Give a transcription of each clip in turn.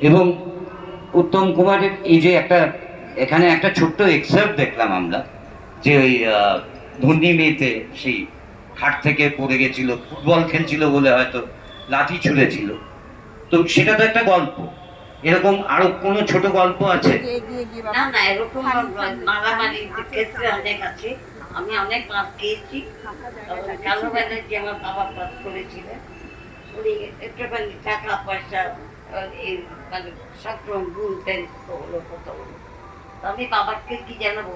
এবং উত্তম কুমারের এই যে একটা এখানে একটা ছোট্ট এক্সার্ট দেখলাম আমরা যে ওই ধন্যী মেয়েতে সেই খাট থেকে পড়ে গেছিল ফুটবল খেলছিল বলে হয়তো লাঠি ছুঁড়েছিল। তো সেটা তো একটা গল্প। এরকম আরও কোনো ছোট গল্প আছে? না না এরকম মারামারির ক্ষেত্রে অনেক আছে। আমি অনেক মাছ খেয়েছি কালো ব্যানার্জি আমার বাবা কাজ করেছিলেন উনি একটুখানি টাকা পয়সা এই মানে সক্রম গুলতেন ওগুলো কত তো আমি বাবাকে কি জানাব?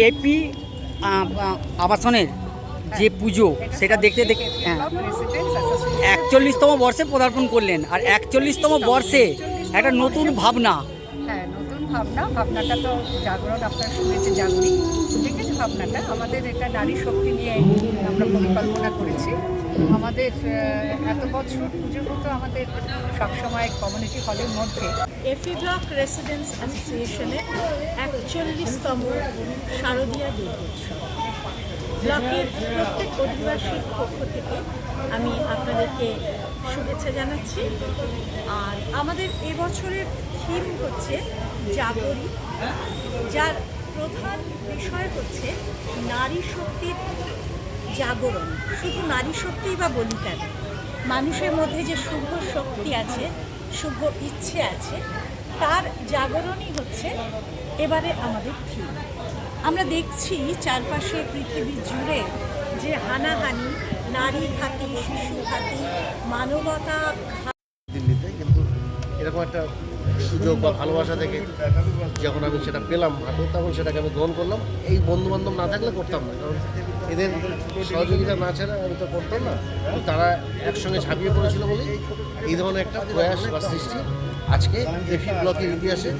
এপি আবাসনের যে পুজো সেটা দেখতে দেখতে হ্যাঁ। একচল্লিশতম বর্ষে পদার্পণ করলেন আর একচল্লিশতম বর্ষে একটা নতুন ভাবনা। হ্যাঁ নতুন ভাবনা। ভাবনাটা তো জাগরণ আপনার শুনেছে জাগরি দেখেছি ভাবনাটা। আমাদের এটা নারী শক্তি নিয়ে আমরা পরিকল্পনা করেছি। আমাদের আহ, এত বছর পুজো হতো আমাদের সবসময় কমিউনিটি হলের মধ্যে। এফি ব্লক রেসিডেন্স অ্যাসোসিয়েশনের একচল্লিশতম শারদীয়া দুর্গোৎসব। ব্লকের প্রত্যেক অধিবাসীর পক্ষ থেকে আমি আপনাদেরকে শুভেচ্ছা জানাচ্ছি। আর আমাদের এবছরের থিম হচ্ছে জাগরি, যার প্রধান বিষয় হচ্ছে নারী শক্তির জাগরণ। শুধু নারী শক্তিই বা বলি কেন? মানুষের মধ্যে যে শুভ শক্তি আছে, শুভ ইচ্ছে আছে, তার জাগরণই হচ্ছে এবারে আমাদের থিম আমরা দেখছি চারপাশে পৃথিবী জুড়ে যে হানাহানি, নারী ঘাতি শিশু ঘাতি মানবতা দিল্লিতে, কিন্তু এরকম একটা সুযোগ বা ভালোবাসা থেকে যখন আমি সেটা পেলাম হাতে তখন সেটাকে আমি গ্রহণ করলাম। এই বন্ধু বান্ধব না থাকলে করতাম না, কারণ এদের সহযোগিতা না ছাড়া আমি তো করতাম না। তারা একসঙ্গে ঝাঁপিয়ে পড়েছিল বলে এই ধরনের একটা প্রয়াস বা সৃষ্টি আজকে এফি ব্লকের ইতিহাসে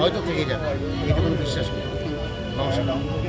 হয়তো থেকে যাবে এইটুকু বিশ্বাস করি। 高手